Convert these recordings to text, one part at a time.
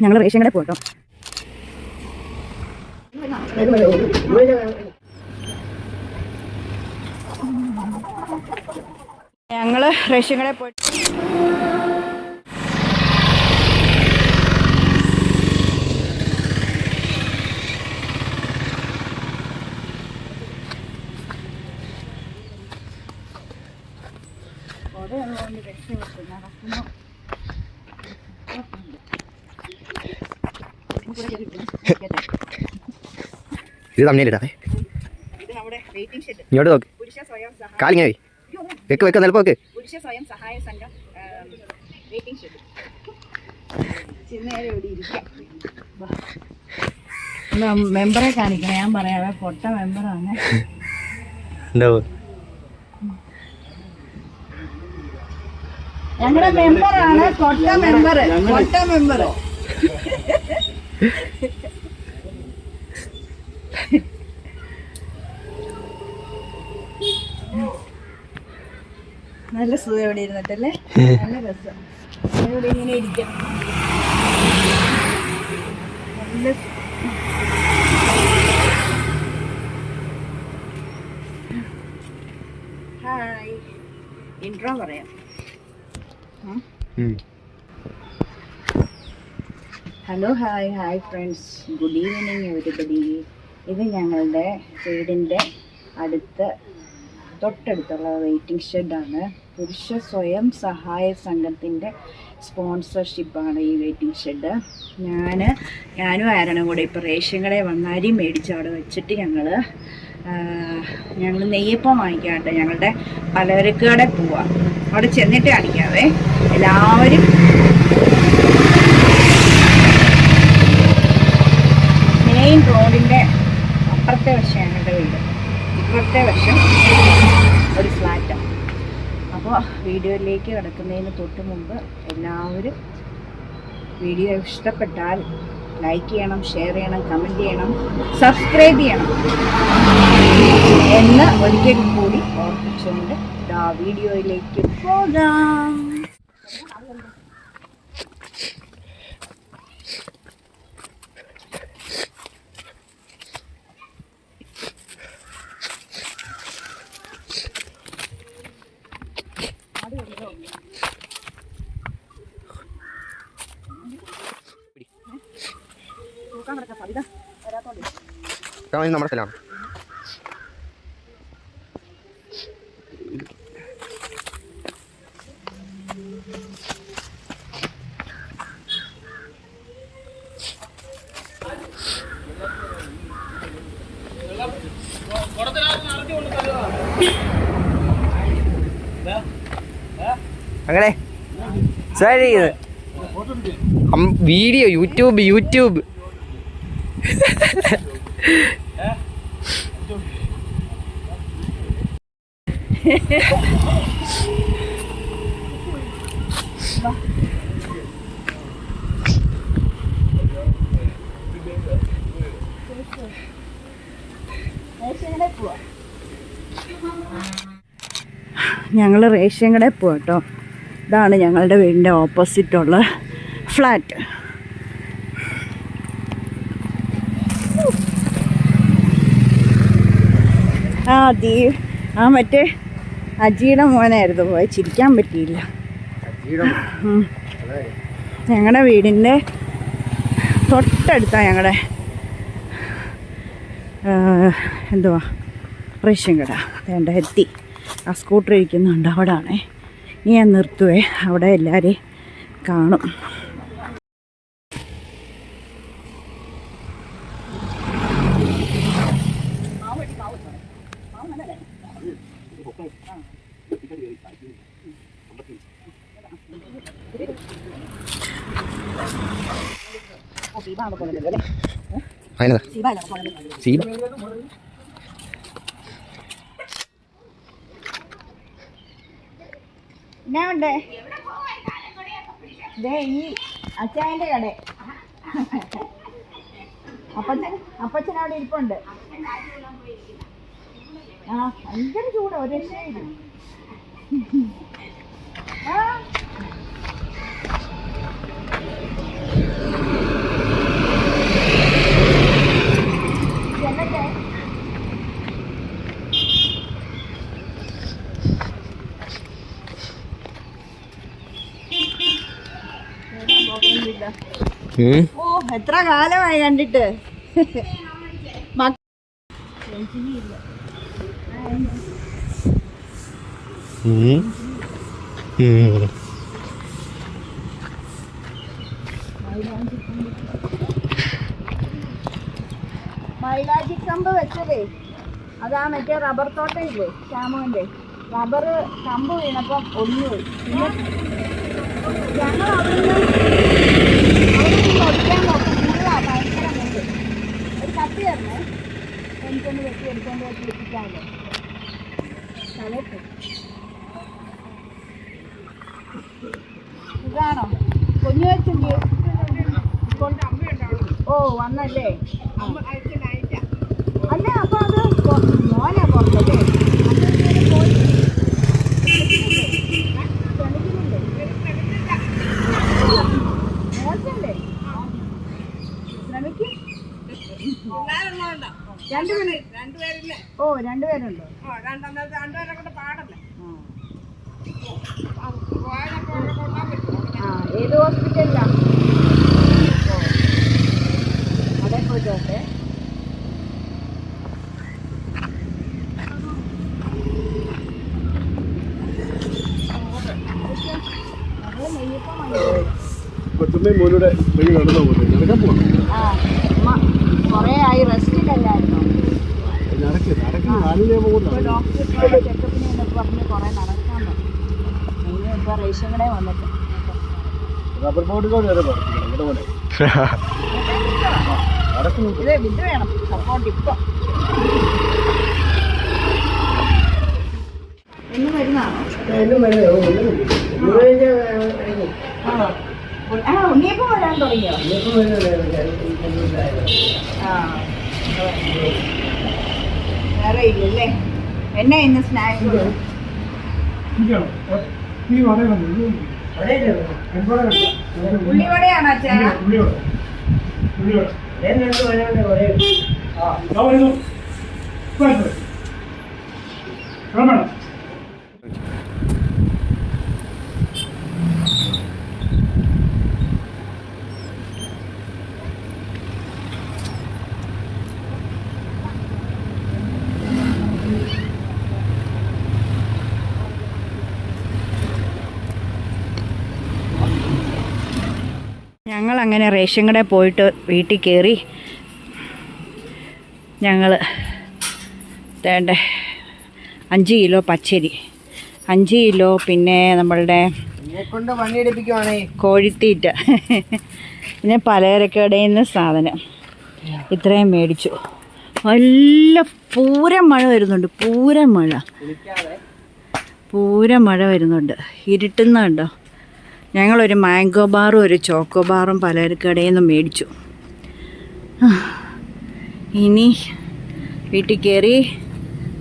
ഞങ്ങൾ റേഷൻ കടയിൽ പോട്ടോ ഞങ്ങൾ റേഷൻ കടയിൽ പോയിട്ട് ഇത് തമ്മിലിടാതെ ഇത്? നമ്മുടെ വെയിറ്റിംഗ് ഷെഡ് ഇങ്ങോട്ട് നോക്ക്. പുരുഷ സ്വയം സഹായ കാലിങ്ങനെ വെക്ക് വെക്ക് നിലപ്പ് വെക്ക് പുരുഷ സ്വയം സഹായ സംഘം വെയിറ്റിംഗ് ഷെഡ് ചിന്നേരെ ഇവിടെ ഇരിക്കാം. മെമ്പറെ കാണിക്കണം. ഞാൻ പറയാവേ പൊട്ട മെമ്പറാണ്. ഉണ്ടാവും? ഞങ്ങളുടെ മെമ്പറാണ് കൊട്ട മെമ്പർ കൊട്ട മെമ്പർ നല്ല സുഖം ഇവിടെ ഇരുന്നിട്ടല്ലേ? നല്ല രസം. ഇവിടെ ഇങ്ങനെ ഇരിക്കാം. നല്ല ഹായ്. ഇൻട്രോ പറയാം. Hello hi hi friends good evening everybody ഇത് ഞങ്ങളുടെ വീടിന്റെ അടുത്ത് തൊട്ടടുത്തുള്ള വെയിറ്റിംഗ് ഷെഡാണ് പുരുഷ സ്വയം സഹായ സംഘത്തിന്റെ സ്പോൺസർഷിപ്പാണ് ഈ വെയിറ്റിംഗ് ഷെഡ് ഞാൻ ഞാനും ആരണം കൂടെ ഇപ്പോൾ റേഷൻ കടയിൽ വന്നാരി മേടിച്ച് അവിടെ വെച്ചിട്ട് ഞങ്ങൾ ഞങ്ങൾ നെയ്യപ്പം വാങ്ങിക്കാട്ടെ ഞങ്ങളുടെ പലചരക്ക് പോവാം. അവിടെ ചെന്നിട്ട് കാണിക്കാവേ. എല്ലാവരും. മെയിൻ റോഡിന്റെ അപ്പുറത്തെ വശമാണ് എന്റെ വീട്. ഇപ്പുറത്തെ വശം ഒരു ഫ്ലാറ്റാണ്. അപ്പോൾ വീഡിയോയിലേക്ക് കിടക്കുന്നതിന് തൊട്ട് മുമ്പ് എല്ലാവരും വീഡിയോ ഇഷ്ടപ്പെട്ടാൽ ലൈക്ക് ചെയ്യണം ഷെയർ ചെയ്യണം കമന്റ് ചെയ്യണം സബ്സ്ക്രൈബ് ചെയ്യണം. എന്ന് ഒരിക്കൽ കൂടി ഓർപ്പിച്ചുകൊണ്ട് ഇതാ വീഡിയോയിലേക്ക് പോകാം. നമ്മുടെ സ്ഥലമാണ് അങ്ങനെ. വീഡിയോ യൂട്യൂബ് യൂട്യൂബ് ഞങ്ങൾ റേഷൻ കടയിൽ പോവാം കേട്ടോ. ഇതാണ് ഞങ്ങളുടെ വീടിന്റെ ഓപ്പോസിറ്റുള്ള ഫ്ലാറ്റ്. ആ ദീ ആ മറ്റേ അജിയുടെ മോനായിരുന്നു. പോയി ചിരിക്കാൻ പറ്റിയില്ല. ഞങ്ങളുടെ വീടിന്റെ തൊട്ടടുത്താണ് ഞങ്ങളുടെ എന്തുവാ? റേഷൻ കട. വേണ്ട എത്തി. ആ സ്കൂട്ടർ ഇരിക്കുന്നുണ്ട്. അവിടെ ആണേ ഞാൻ നിർത്തുവേ. അവിടെ എല്ലാവരെയും കാണും. അതിനതാ എന്നാ ദേ ഈ അച്ചായന്റെ കട. അപ്പച്ചൻ അപ്പച്ചൻ അവിടെ ഇരിപ്പുണ്ട്. ആ ഭയങ്കര ചൂടാ ഒരു രക്ഷയില്ല ആ ഇല്ല ഉം. ഓ എത്ര കാലമായി കണ്ടിട്ട്. മൈലാജി കമ്പ് വെച്ചതേ. അതാ മറ്റേ റബ്ബർ തോട്ടയില്ലേ ശ്യാമുവിന്റെ റബ്ബർ കമ്പ് വീണപ്പം ഒന്നുപോയി. പിന്നെ ഞങ്ങൾ അവിടെ ഒടിക്കാൻ നോക്കി. ഫുള്ളാ ഭയങ്കര ഒരു കത്തി തരണേ. എനിക്കൊന്ന് വെട്ടി എടുത്തോണ്ട് വെച്ച് വെച്ചിട്ടാണല്ലോ തലയിട്ട്. ഇതാണോ കുഞ്ഞു വെച്ചില്ലേ ഓ വന്നല്ലേ? വാങ്ങിയത്. കൊച്ചമ്മയും മോനൂടെ വഴി നടന്നു പോകുന്നത് നടക്കാൻ പോകണം ആ അമ്മ കുറേ ആയി റെസ്റ്റിലല്ലായിരുന്നോ നടക്ക് നടക്ക്. നാലിലേ പോകുന്നു ഡോക്ടർ ചെക്കപ്പിന് എന്നൊക്കെ പറഞ്ഞ് കുറേ നടക്കാൻ പറഞ്ഞു അതിന് ഇപ്പോൾ റേഷൻ കടയിൽ വന്നിട്ട്. റബ്ബർ ബോർഡിലോട് വരെ പറഞ്ഞു ഇവിടെ പോലെ ഇത് ഇത് വേണം. സപ്പോർട്ട് ഇപ്പം. എന്ന് വരുന്നതാണോ? ആണോ ആ ഉണ്ണിയപ്പം വരാൻ തുടങ്ങിയോ? ആ വേറെ ഇല്ലല്ലേ? എന്നാ ഇന്ന് സ്നാക്സ് ഉള്ളിവടയാണോ അച്ഛാ ഞങ്ങൾ അങ്ങനെ റേഷൻ കടയിൽ പോയിട്ട് വീട്ടിൽ കയറി ഞങ്ങൾ വേണ്ട അഞ്ച് കിലോ പച്ചരി അഞ്ച് കിലോ പിന്നെ നമ്മളുടെ കോഴിത്തീറ്റ. പിന്നെ പലചരക്കടയിൽ നിന്ന് സാധനം. ഇത്രയും മേടിച്ചു. നല്ല പൂരം മഴ വരുന്നുണ്ട് പൂരം മഴ. പൂരം മഴ വരുന്നുണ്ട്. ഇരുട്ടുന്നുണ്ടോ. ഞങ്ങളൊരു മാംഗോ ബാറും ഒരു ചോക്കോ ബാറും പലചരക്കടയിൽ നിന്ന് മേടിച്ചു. ഇനി വീട്ടിൽ കയറി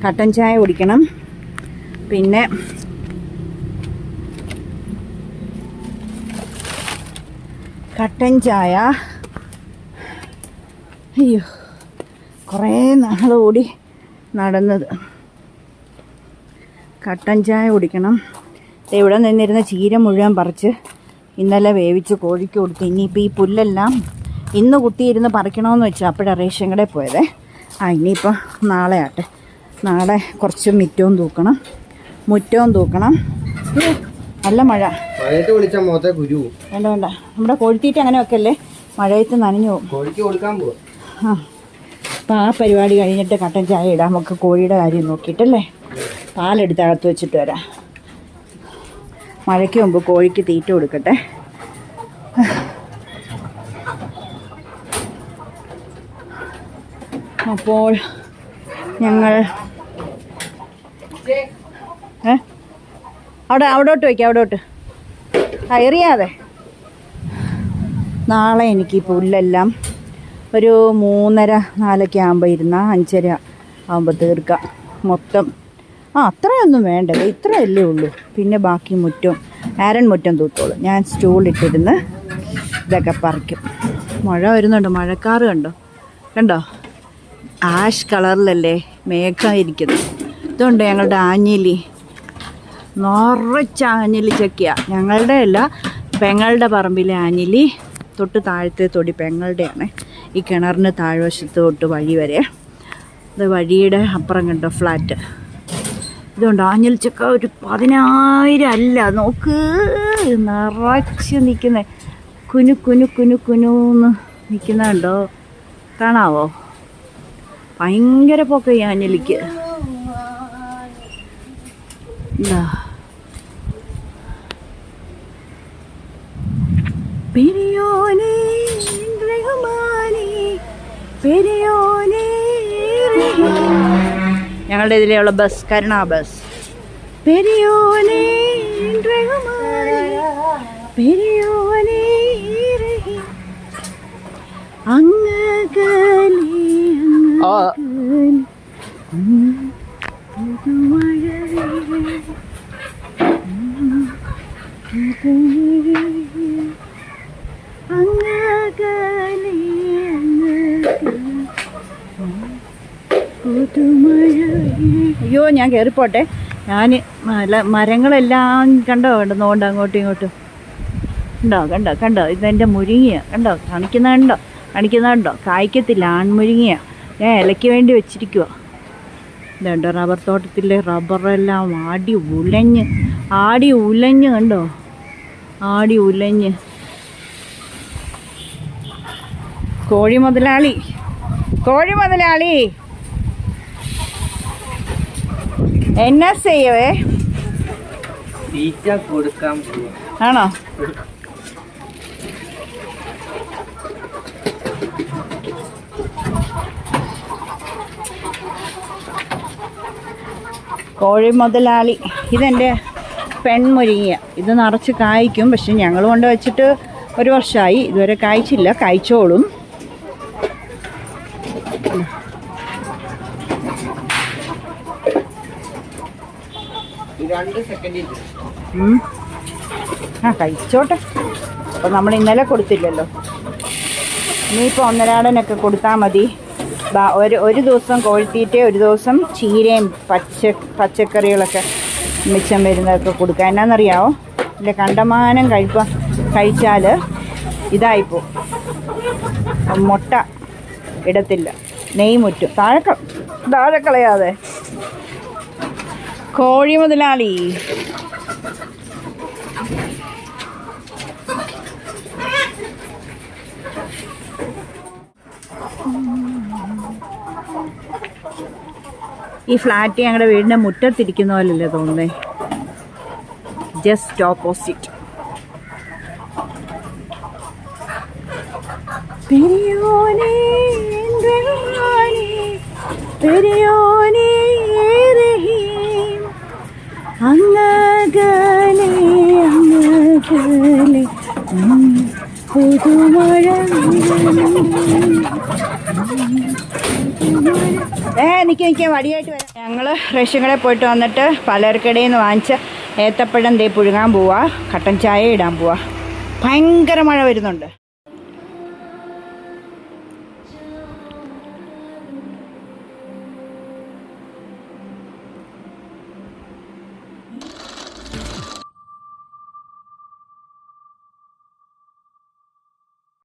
കട്ടൻ ചായ കുടിക്കണം. പിന്നെ കട്ടൻ ചായ. അയ്യോ കുറേ നാൾ നടന്നത്. കട്ടൻ ചായ കുടിക്കണം. ഇവിടെ നിന്നിരുന്ന ചീര മുഴുവൻ പറിച്ച് ഇന്നലെ വേവിച്ച് കോഴിക്ക് കൊടുത്തു. ഇനിയിപ്പോൾ ഈ പുല്ലെല്ലാം ഇന്ന് കുത്തിയിരുന്ന് പറിക്കണമെന്ന് വെച്ചാൽ അപ്പോഴാണ് റേഷൻ കടയിൽ പോയതേ. ആ ഇനിയിപ്പോൾ നാളെ ആട്ടെ. നാളെ കുറച്ച് മുറ്റവും തൂക്കണം. മുറ്റവും തൂക്കണം. നല്ല മഴ. വേണ്ട വേണ്ട. നമ്മുടെ കോഴിത്തീറ്റ അങ്ങനെ വെക്കല്ലേ മഴയത്ത് നനഞ്ഞു പോകും. ആ അപ്പം ആ പരിപാടി കഴിഞ്ഞിട്ട് കട്ടൻ ചായ ഇടാം. നമുക്ക് കോഴിയുടെ കാര്യം നോക്കിയിട്ടല്ലേ? പാലെടുത്ത് അകത്ത് വെച്ചിട്ട് വരാം. മഴയ്ക്ക് മുമ്പ് കോഴിക്ക് തീറ്റ കൊടുക്കട്ടെ. അപ്പോൾ ഞങ്ങൾ അവിടെ അവിടോട്ട് വയ്ക്കാം അവിടോട്ട്. കയറിയാതെ നാളെ എനിക്ക് ഈ പുല്ലെല്ലാം ഒരു മൂന്നര നാലൊക്കെ ആകുമ്പോൾ ഇരുന്നാൽ അഞ്ചര ആകുമ്പോൾ തീർക്കാം. മൊത്തം ആ അത്രയൊന്നും വേണ്ട. ഇത്രയല്ലേ ഉള്ളൂ. പിന്നെ ബാക്കി മുറ്റം ആരൻ മുറ്റം തൂത്തോളും. ഞാൻ സ്റ്റൂളിട്ടിരുന്ന് ഇതൊക്കെ പറിക്കും. മഴ വരുന്നുണ്ട്? മഴക്കാറ് കണ്ടോ? കണ്ടോ? ആഷ് കളറിലല്ലേ മേഘം ഇരിക്കുന്നത്. ഇതുണ്ട് ഞങ്ങളുടെ ആഞ്ഞിലി? നിറച്ച ആഞ്ഞിലി ചക്കിയ. ഞങ്ങളുടെ അല്ല പെങ്ങളുടെ പറമ്പിലെ ആഞ്ഞിലി തൊട്ട് താഴത്തെ തൊടി പെങ്ങളുടെയാണ്. ഈ കിണറിന് താഴ്വശത്ത് തൊട്ട് വഴി വരെ. ഇത് വഴിയുടെ അപ്പുറം കണ്ടോ? ഫ്ലാറ്റ്. ഇതുകൊണ്ട് ആഞ്ഞൽ ചക്ക ഒരു പതിനായിരം അല്ല നോക്ക് നിറച്ച് നിൽക്കുന്ന കുനു കുനു കുനു കുനുന്ന് നിൽക്കുന്നുണ്ടോ കാണാവോ? ഭയങ്കര പൊക്ക ഈ ആഞ്ഞലിക്ക് ഇതാ. പെരിയോനെ പെരിയോ. ഞങ്ങളുടെ ഇതിലെയുള്ള ബസ് കരുണ ബസ്. പെരിയോനെ റഹീം. അങ്ങകലെ അങ്ങകലെ ഉം, പുതുമഴ വീഴും. ഉം, പുതുമഴ വീഴും. അങ്ങകലെ അങ്ങകലെ പുതുമഴ വീഴും. അയ്യോ ഞാൻ കയറിപ്പോട്ടെ ഞാൻ മരങ്ങളെല്ലാം കണ്ടോ? കണ്ടോണ്ട് അങ്ങോട്ടും ഇങ്ങോട്ടും. കണ്ടോ? കണ്ടോ? കണ്ടോ? ഇതെന്റെ മുരിങ്ങിയ. കണ്ടോ? കാണിക്കുന്ന കണ്ടോ കാണിക്കുന്ന കണ്ടോ കായ്ക്കത്തില്ല. ആൺമുരിങ്ങിയ. ഞാൻ ഇലയ്ക്ക് വേണ്ടി വെച്ചിരിക്കുക ഇതുണ്ടോ? റബ്ബർ തോട്ടത്തിലെ റബ്ബറെല്ലാം ആടി ഉലഞ്ഞ് ആടി ഉലഞ്ഞ് കണ്ടോ? ആടി ഉലഞ്ഞ്. കോഴി മുതലാളി കോഴി മുതലാളി എന്നാ ചെയ്യവേ? തീറ്റ കൊടുക്കാൻ പോവാ. ആണോ? കോഴി മുതലാളി ഇതെന്റെ പെൺമുരിങ്ങ. ഇത് നിറച്ച് കായ്ക്കും. പക്ഷെ ഞങ്ങൾ കൊണ്ട് വെച്ചിട്ട് ഒരു വർഷമായി. ഇതുവരെ കായ്ച്ചില്ല. കായ്ച്ചോളും. ആ കഴിച്ചോട്ടെ. അപ്പോൾ നമ്മൾ ഇന്നലെ കൊടുത്തില്ലല്ലോ. ഇനിയിപ്പോൾ ഒന്നരാടനൊക്കെ കൊടുത്താൽ മതി. ഒരു ഒരു ദിവസം കോഴിത്തീറ്റ ഒരു ദിവസം ചീരയും പച്ച പച്ചക്കറികളൊക്കെ മിച്ചം വരുന്നതൊക്കെ കൊടുക്കുക എന്നാന്നറിയാവോ? ഇല്ല കണ്ടമാനം കഴിപ്പ കഴിച്ചാൽ ഇതായിപ്പോ. മുട്ട ഇടത്തില്ല. നെയ് മുറ്റും. താഴെ താഴെ കളയാതെ. കോഴി മുതലാളി. ഈ ഫ്ലാറ്റ് ഞങ്ങളുടെ വീടിന്റെ മുറ്റത്തിരിക്കുന്ന പോലല്ലേ തോന്നുന്നേ? ജസ്റ്റ് ഓപ്പോസിറ്റ് പെരിയോനെ പെരിയോനെ. അങ്ങകലെ അങ്ങകലെ ഏ നിൽക്കി നിൽക്കാൻ വടിയായിട്ട് വരാം. ഞങ്ങൾ റേഷൻ കടയിൽ പോയിട്ട് വന്നിട്ട് പലർക്കിടയിൽ നിന്ന് വാങ്ങിച്ച ഏത്തപ്പഴം ദേ പുഴുങ്ങാൻ പോവാ കട്ടൻ ചായ ഇടാൻ പോവാ. ഭയങ്കര മഴ വരുന്നുണ്ട്.